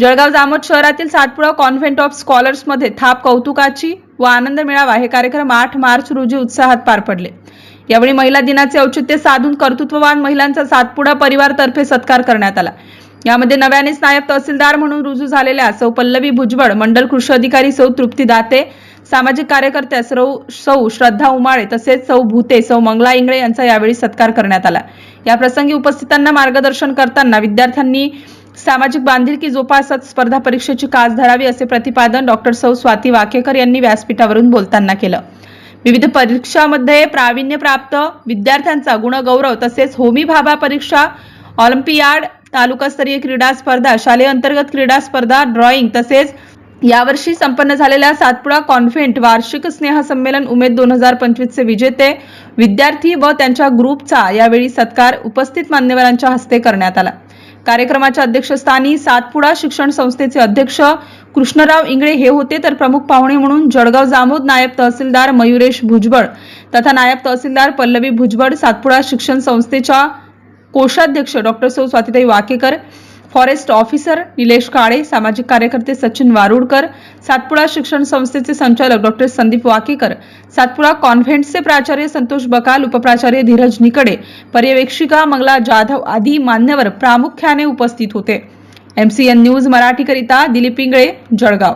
जळगाव जामोद शहरातील Satpura convent of स्कॉलर्समध्ये थाप कौतुकाची व आनंद मेळावा हे कार्यक्रम आठ मार्च रोजी उत्साहात पार पडले. यावेळी महिला दिनाचे औचित्य साधून कर्तृत्ववान महिलांचा सातपुडा परिवारतर्फे सत्कार करण्यात आला. यामध्ये नव्यानेच नायब तहसीलदार म्हणून रुजू झालेल्या सौ पल्लवी भुजबळ मंडल कृषी अधिकारी सौ तृप्ती दाते सामाजिक कार्यकर्त्या सौ सौ श्रद्धा उमाळे तसेच सौ भूते सौ मंगला इंगळे यांचा यावेळी सत्कार करण्यात आला. या प्रसंगी उपस्थितांना मार्गदर्शन करताना विद्यार्थ्यांनी सामाजिक बांधिलकी जोपासत स्पर्धा परीक्षेची कास धरावी असे प्रतिपादन डॉक्टर सौ स्वाती वाकेकर यांनी व्यासपीठावरून बोलताना केलं. विविध परीक्षामध्ये प्रावीण्य प्राप्त विद्यार्थ्यांचा गुणगौरव तसेच होमी भाभा परीक्षा ऑलिम्पियाड तालुकास्तरीय क्रीडा स्पर्धा शालेय अंतर्गत क्रीडा स्पर्धा ड्रॉइंग तसेच यावर्षी संपन्न झालेल्या सातपुडा कॉन्व्हेंट वार्षिक स्नेहसंमेलन उमेद दोन हजार पंचवीसचे विजेते विद्यार्थी व त्यांच्या ग्रुपचा यावेळी सत्कार उपस्थित मान्यवरांच्या हस्ते करण्यात आला. कार्यक्रमाच्या अध्यक्षस्थानी सातपुडा शिक्षण संस्थेचे अध्यक्ष कृष्णराव इंगळे हे होते. तर प्रमुख पाहुणे म्हणून जळगाव जामोद नायब तहसीलदार मयुरेश भुजबळ तथा नायब तहसीलदार पल्लवी भुजबळ सातपुडा शिक्षण संस्थेच्या कोषाध्यक्ष डॉक्टर सौ स्वातीताई वाकेकर फॉरेस्ट ऑफिसर निलेश काळे सामाजिक कार्यकर्ते सचिन वारुडकर सातपुडा शिक्षण संस्थेचे संचालक डॉक्टर संदीप वाकेकर सातपुडा कॉन्व्हेंटचे प्राचार्य संतोष बकाल उपप्राचार्य धीरज निकडे पर्यवेक्षिका मंगला जाधव आदी मान्यवर प्रामुख्याने उपस्थित होते. एमसीएन न्यूज मराठीकरिता दिलीप इंगळे जळगाव.